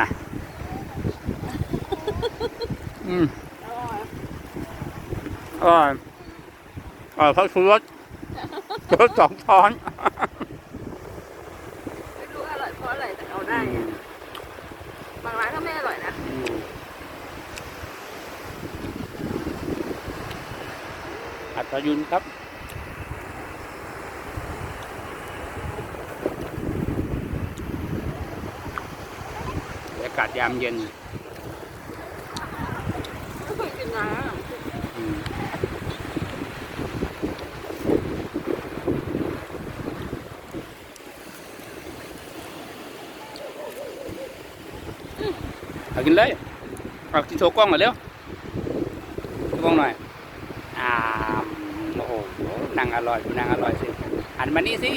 มาอืมอร่อยอร่อยอร่อยเพราะชูรสชูรสสองช้อนไม่รู้อร่อยเพราะอะไรแต่เอาได้อะบางร้านก็ไม่อร่อยนะอืมอัตยุนครับ บรรยากาศยามเย็นไม่เคยกินนะอืมเอากินเลยเอากินโชว์กล้องหน่อยเร็วโชว์กล้องหน่อยอ่าโอ้โหนั่งอร่อยนั่งอร่อยสิหันมานี่สิ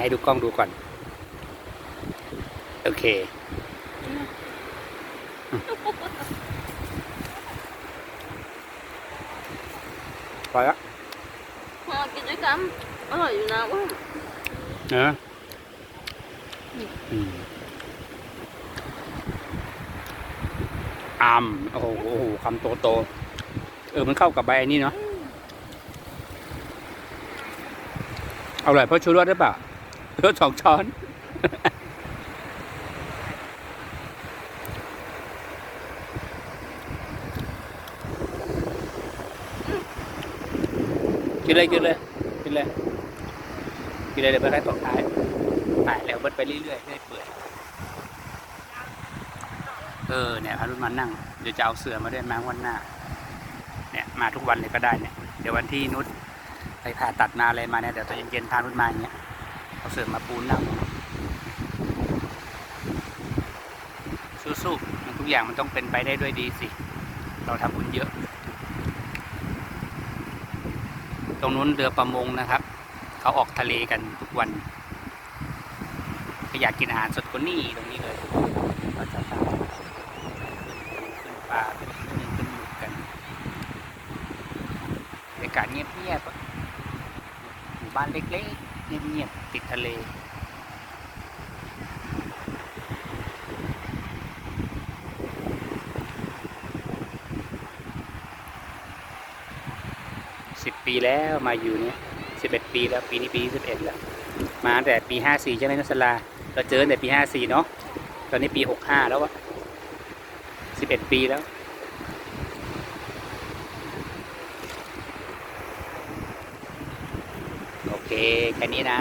ให้ดูกล้องดูก่อน โอเค พอแล้วมากินด้วยกันอร่อยอยู่นะว่าเนอะอืมอามโอ้โหโอ้โหคำโตโตๆเออ มันเข้ากับใบอันนี้เนาะอร่อยเพราะชูรสหรือเปล่า รสสองช้อน กินเลยกินเลยกินเลยกินเลยเดี๋ยวไปได้ตกท้ายถ่ายแล้วเบิดไปเรื่อยๆเรื่อยเปื่อยเออเนี่ยพารุนมานั่ง เดี๋ยวจะเอาเสือมาด้วยมาวันหน้า เนี่ยมาทุกวันเลยก็ได้เนี่ย เดี๋ยววันที่นุชไปผ่าตัดมาอะไรมาเนี่ยเดี๋ยวตอนเย็นๆพานุชมาอย่างเงี้ย เอาเสือมาปูนั่งสู้ๆมันทุกอย่างมันต้องเป็นไปได้ด้วยดีสิ เราทำบุญเยอะ ตรงนู้นเรือประมงนะครับ เขาออกทะเลกันทุกวันอยากกินอาหารสดก็นี่ตรงนี้เลยก็จะพาขึ้นปลาขึ้นกุ้งขึ้นหมึกกันบรรยากาศเงียบๆหมู่บ้านเล็กๆ เงียบๆติดทะเลสิบปีแล้วมาอยู่เนี่ยสิบเอ็ดปีแล้วปีนี้ปีสิบเอ็ดแล้ว มาตั้งแต่ปีห้าสี่ใช่ไหมนัสลาเราเจอตั้งแต่ปีห้าสี่เนาะตอนนี้ปีหกห้าแล้วอะสิบเอ็ดปีแล้ว โอเค แค่นี้นะ